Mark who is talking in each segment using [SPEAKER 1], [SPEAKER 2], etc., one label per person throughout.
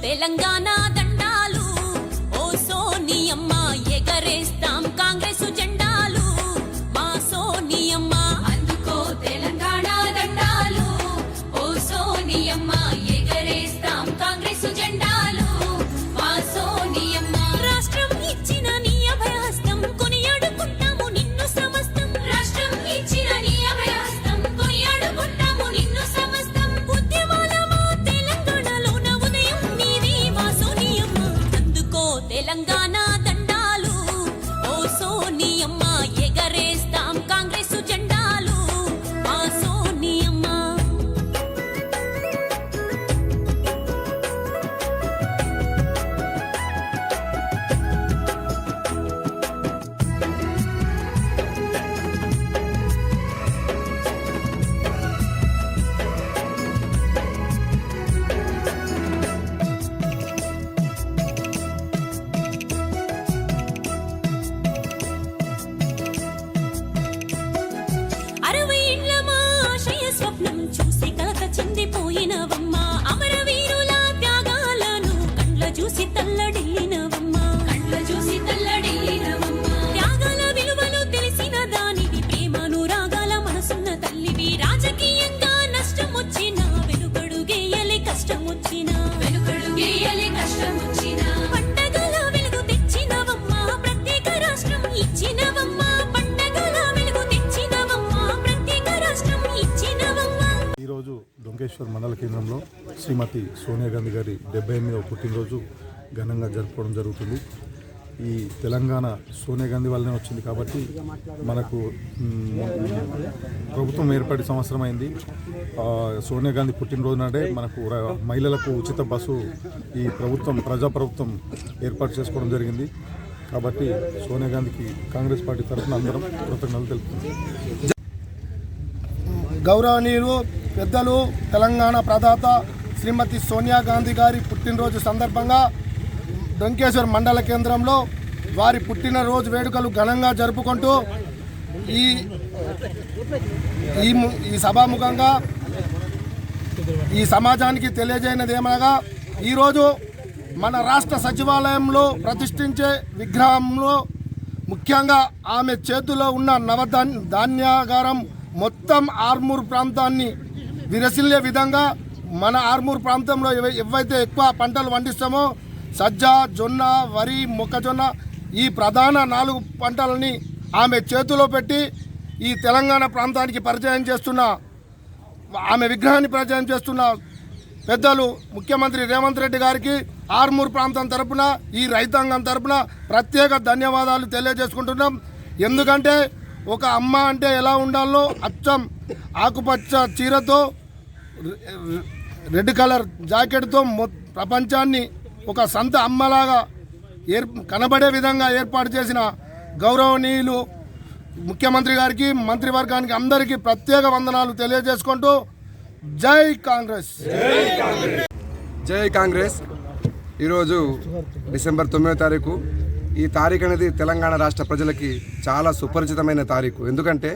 [SPEAKER 1] తెలంగాణ డొంకేశ్వర్ మండల కేంద్రంలో శ్రీమతి సోనియా గాంధీ గారి డెబ్బై ఎనిమిదవ పుట్టినరోజు ఘనంగా జరుపుకోవడం జరుగుతుంది. ఈ తెలంగాణ సోనియా గాంధీ వల్లనే వచ్చింది కాబట్టి మనకు ప్రభుత్వం ఏర్పడి సంవత్సరం అయింది. సోనియా గాంధీ పుట్టినరోజు నాడే మనకు మహిళలకు ఉచిత బస్సు ఈ ప్రభుత్వం ప్రజాప్రభుత్వం ఏర్పాటు చేసుకోవడం జరిగింది. కాబట్టి సోనియా గాంధీకి కాంగ్రెస్ పార్టీ తరఫున అందరం కృతజ్ఞతలు తెలుపుతున్నాం.
[SPEAKER 2] గౌరవనీయులు పెద్దలు తెలంగాణ ప్రదాత శ్రీమతి సోనియా గాంధీ గారి పుట్టినరోజు సందర్భంగా డొంకేశ్వర్ మండల కేంద్రంలో వారి పుట్టినరోజు వేడుకలు ఘనంగా జరుపుకుంటూ ఈ ఈ ము- ఈ సభాముఖంగా ఈ సమాజానికి తెలియజేయనది ఏమనగా ఈరోజు మన రాష్ట్ర సచివాలయంలో ప్రతిష్ఠించే విగ్రహంలో ముఖ్యంగా ఆమె చేతిలో ఉన్న నవధాన్ ధాన్యాగారం మొత్తం ఆర్మూర్ ప్రాంతాన్ని విరసిల్లే విధంగా మన ఆర్మూర్ ప్రాంతంలో ఎవ- ఎవైతే ఎక్కువ పంటలు పండిస్తామో సజ్జ జొన్న వరి మొక్కజొన్న ఈ ప్రధాన నాలుగు పంటలని ఆమె చేతిలో పెట్టి ఈ తెలంగాణ ప్రాంతానికి పరిచయం చేస్తున్న ఆమె విగ్రహాన్ని పరిచయం చేస్తున్న పెద్దలు ముఖ్యమంత్రి రేవంత్ రెడ్డి గారికి ఆర్మూర్ ప్రాంతం తరపున ఈ రైతాంగం తరపున ప్రత్యేక ధన్యవాదాలు తెలియజేసుకుంటున్నాం. ఎందుకంటే ఒక అమ్మ అంటే ఎలా ఉండాలో అచ్చం ఆకుపచ్చ చీరతో రెడ్ కలర్ జాకెట్తో మొ- ప్రపంచాన్ని ఒక సంత అమ్మలాగా ఏర్ కనబడే విధంగా ఏర్పాటు చేసిన గౌరవనీయులు ముఖ్యమంత్రి గారికి మంత్రివర్గానికి అందరికీ ప్రత్యేక వందనాలు తెలియజేసుకుంటూ జై కాంగ్రెస్.
[SPEAKER 3] జై కాంగ్రెస్. ఈరోజు డిసెంబర్ తొమ్మిదో తారీఖు. ఈ తారీఖు అనేది తెలంగాణ రాష్ట్ర ప్రజలకి చాలా సుపరిచితమైన తారీఖు. ఎందుకంటే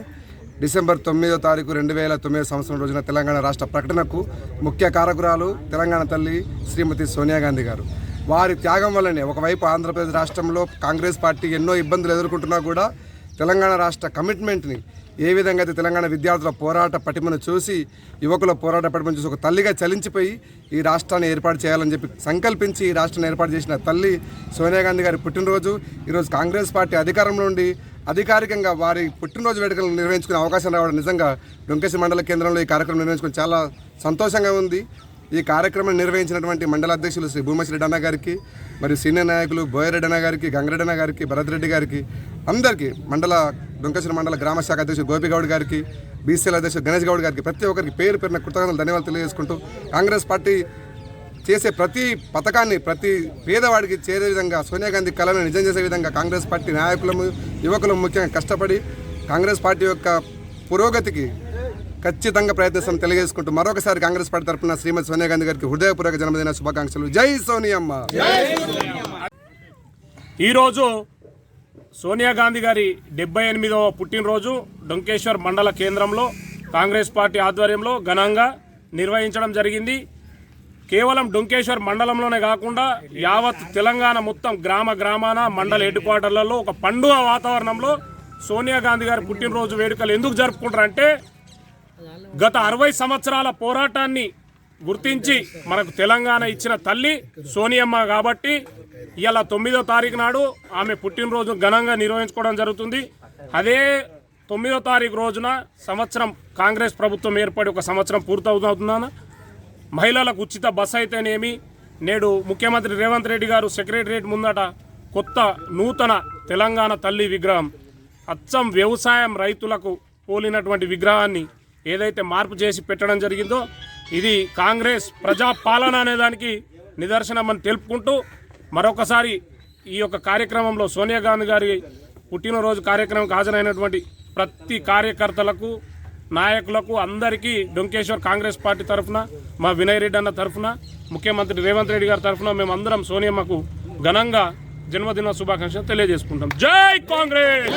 [SPEAKER 3] డిసెంబర్ తొమ్మిదో తారీఖు రెండు వేల తొమ్మిదో సంవత్సరం రోజున తెలంగాణ రాష్ట్ర ప్రకటనకు ముఖ్య కారకురాలు తెలంగాణ తల్లి శ్రీమతి సోనియా గాంధీ గారు. వారి త్యాగం వల్లనే ఒకవైపు ఆంధ్రప్రదేశ్ రాష్ట్రంలో కాంగ్రెస్ పార్టీ ఎన్నో ఇబ్బందులు ఎదుర్కొంటున్నా కూడా తెలంగాణ రాష్ట్ర కమిట్మెంట్ని ఏ విధంగా అయితే తెలంగాణ విద్యార్థుల పోరాట పటిమను చూసి యువకుల పోరాట పటిమను చూసి ఒక తల్లిగా చలించిపోయి ఈ రాష్ట్రాన్ని ఏర్పాటు చేయాలని చెప్పి సంకల్పించి ఈ రాష్ట్రాన్ని ఏర్పాటు చేసిన తల్లి సోనియా గాంధీ గారి పుట్టినరోజు ఈరోజు కాంగ్రెస్ పార్టీ అధికారంలో ఉండి అధికారికంగా వారి పుట్టినరోజు వేడుకలు నిర్వహించుకునే అవకాశం రావడం నిజంగా డొంకేసి మండల కేంద్రంలో ఈ కార్యక్రమం నిర్వహించుకుని చాలా సంతోషంగా ఉంది. ఈ కార్యక్రమం నిర్వహించినటువంటి మండల అధ్యక్షులు శ్రీ భూమశ్రీ అన్న గారికి మరియు సీనియర్ నాయకులు బోయరెడ్డి అన్న గారికి గంగరెడ్డి అన్న గారికి భరత్ రెడ్డి గారికి అందరికీ మండల డొంకసిన మండల గ్రామ శాఖ అధ్యక్షుడు గోపిగౌడ్ గారికి బీసీఎల్ అధ్యక్షుడు గణేష్ గౌడ్ గారికి ప్రతి ఒక్కరికి పేరు పేరున కృతజ్ఞతలు ధన్యవాదాలు తెలియజేసుకుంటూ కాంగ్రెస్ పార్టీ చేసే ప్రతి పథకాన్ని ప్రతి పేదవాడికి చేరే విధంగా సోనియా గాంధీ కళను నిజం చేసే విధంగా కాంగ్రెస్ పార్టీ నాయకులము యువకులు ముఖ్యంగా కష్టపడి కాంగ్రెస్ పార్టీ యొక్క పురోగతికి ఖచ్చితంగా ప్రయత్నిస్తాం తెలియజేసుకుంటూ మరొకసారి కాంగ్రెస్ పార్టీ తరఫున శ్రీమతి సోనియా గాంధీ గారికి హృదయపూర్వక జన్మదిన శుభాకాంక్షలు. జై సోనియమ్మ!
[SPEAKER 4] ఈరోజు సోనియా గాంధీ గారి డెబ్బై ఎనిమిదవ పుట్టినరోజు డొంకేశ్వర్ మండల కేంద్రంలో కాంగ్రెస్ పార్టీ ఆధ్వర్యంలో ఘనంగా నిర్వహించడం జరిగింది. కేవలం డొంకేశ్వర్ మండలంలోనే కాకుండా యావత్ తెలంగాణ మొత్తం గ్రామ గ్రామాన మండల హెడ్ క్వార్టర్లలో ఒక పండుగ వాతావరణంలో సోనియా గాంధీ గారి పుట్టినరోజు వేడుకలు ఎందుకు జరుపుకుంటారంటే గత అరవై సంవత్సరాల పోరాటాన్ని గుర్తించి మనకు తెలంగాణ ఇచ్చిన తల్లి సోనియమ్మ కాబట్టి ఇవాళ తొమ్మిదో తారీఖు నాడు ఆమె పుట్టినరోజు ఘనంగా నిర్వహించుకోవడం జరుగుతుంది. అదే తొమ్మిదో తారీఖు రోజున సంవత్సరం కాంగ్రెస్ ప్రభుత్వం ఏర్పడి ఒక సంవత్సరం పూర్తవుతుందన్న మహిళలకు ఉచిత బస్ అయితేనేమి నేడు ముఖ్యమంత్రి రేవంత్ రెడ్డి గారు సెక్రటరియట్ ముందట కొత్త నూతన తెలంగాణ తల్లి విగ్రహం అచ్చం వ్యవసాయం రైతులకు పోలినటువంటి విగ్రహాన్ని ఏదైతే మార్పు చేసి పెట్టడం జరిగిందో ఇది కాంగ్రెస్ ప్రజాపాలన అనేదానికి నిదర్శనం అని తెలుపుకుంటూ మరొకసారి ఈ యొక్క కార్యక్రమంలో సోనియా గాంధీ గారి పుట్టినరోజు కార్యక్రమంకి హాజరైనటువంటి ప్రతి కార్యకర్తలకు నాయకులకు అందరికీ డొంకేశ్వర్ కాంగ్రెస్ పార్టీ తరఫున మా వినయ్ రెడ్డి అన్న తరఫున ముఖ్యమంత్రి రేవంత్ రెడ్డి గారి తరఫున మేమందరం సోనియమ్మకు ఘనంగా జన్మదిన శుభాకాంక్షలు తెలియజేసుకుంటాం. జై కాంగ్రెస్!